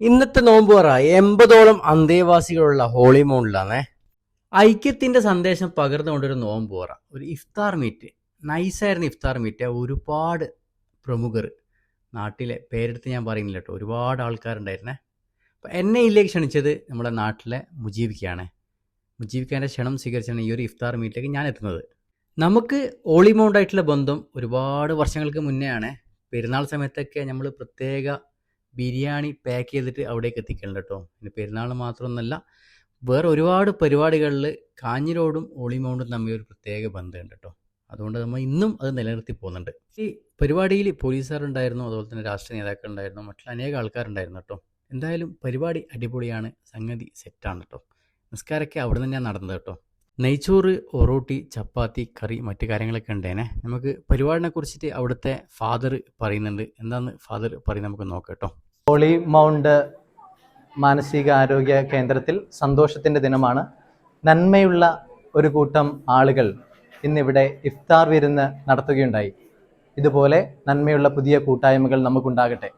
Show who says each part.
Speaker 1: ഇന്നത്തെ നോമ്പ് പറ എൺപതോളം അന്തേവാസികളുള്ള ഹോളി മൗണ്ടിലാണേ ഐക്യത്തിന്റെ സന്ദേശം പകർന്നുകൊണ്ടൊരു നോമ്പ് പറ ഒരു ഇഫ്താർ മീറ്റ് നൈസായിരുന്നു ഇഫ്താർ മീറ്റ് ഒരുപാട് പ്രമുഖർ നാട്ടിലെ പേരെടുത്ത് ഞാൻ പറയുന്നില്ല കേട്ടോ ഒരുപാട് ആൾക്കാരുണ്ടായിരുന്നേ. അപ്പം എന്നെ ഇതിലേക്ക് ക്ഷണിച്ചത് നമ്മുടെ നാട്ടിലെ മുജീബിക്കാണ്. മുജീബിക്കാന്റെ ക്ഷണം സ്വീകരിച്ചാണ് ഈ ഒരു ഇഫ്താർ മീറ്റിലേക്ക് ഞാൻ എത്തുന്നത്. നമുക്ക് ഓളിമൗണ്ടായിട്ടുള്ള ബന്ധം ഒരുപാട് വർഷങ്ങൾക്ക് മുന്നേ ആണ് പെരുന്നാൾ സമയത്തൊക്കെ നമ്മൾ പ്രത്യേക ബിരിയാണി പാക്ക് ചെയ്തിട്ട് അവിടേക്ക് എത്തിക്കണ്ട കേട്ടോ പിന്നെ പെരുന്നാൾ മാത്രമൊന്നുമല്ല വേറെ ഒരുപാട് പരിപാടികളിൽ കാഞ്ഞിരോടും ഒളിമൗണ്ടും തമ്മിൽ ഒരു പ്രത്യേക ബന്ധമുണ്ട് കേട്ടോ അതുകൊണ്ട് നമ്മൾ ഇന്നും അത് നിലനിർത്തി പോകുന്നുണ്ട്. ഈ പരിപാടിയിൽ പോലീസുകാരുണ്ടായിരുന്നു അതുപോലെ തന്നെ രാഷ്ട്രീയ നേതാക്കളുണ്ടായിരുന്നു മറ്റുള്ള അനേക ആൾക്കാരുണ്ടായിരുന്നു കേട്ടോ എന്തായാലും പരിപാടി അടിപൊളിയാണ് സംഗതി സെറ്റാണ് കേട്ടോ നിസ്കാരമൊക്കെ അവിടെ തന്നെയാണ് നടന്നത് കേട്ടോ നെയ്ച്ചോറ് ഒറോട്ടി ചപ്പാത്തി കറി മറ്റു കാര്യങ്ങളൊക്കെ ഉണ്ടേനെ. നമുക്ക് പരിപാടിനെ കുറിച്ചിട്ട് അവിടുത്തെ ഫാദർ പറയുന്നുണ്ട്. എന്താന്ന് ഫാദർ പറയുന്നത് നമുക്ക് നോക്കാം കേട്ടോ
Speaker 2: ഹോളി മൗണ്ട് മാനസികാരോഗ്യ കേന്ദ്രത്തിൽ സന്തോഷത്തിന്റെ ദിനമാണ്. നന്മയുള്ള ഒരു കൂട്ടം ആളുകൾ ഇന്നിവിടെ ഇഫ്താർ വിരുന്ന് നടത്തുകയുണ്ടായി. ഇതുപോലെ നന്മയുള്ള പുതിയ കൂട്ടായ്മകൾ നമുക്കുണ്ടാകട്ടെ.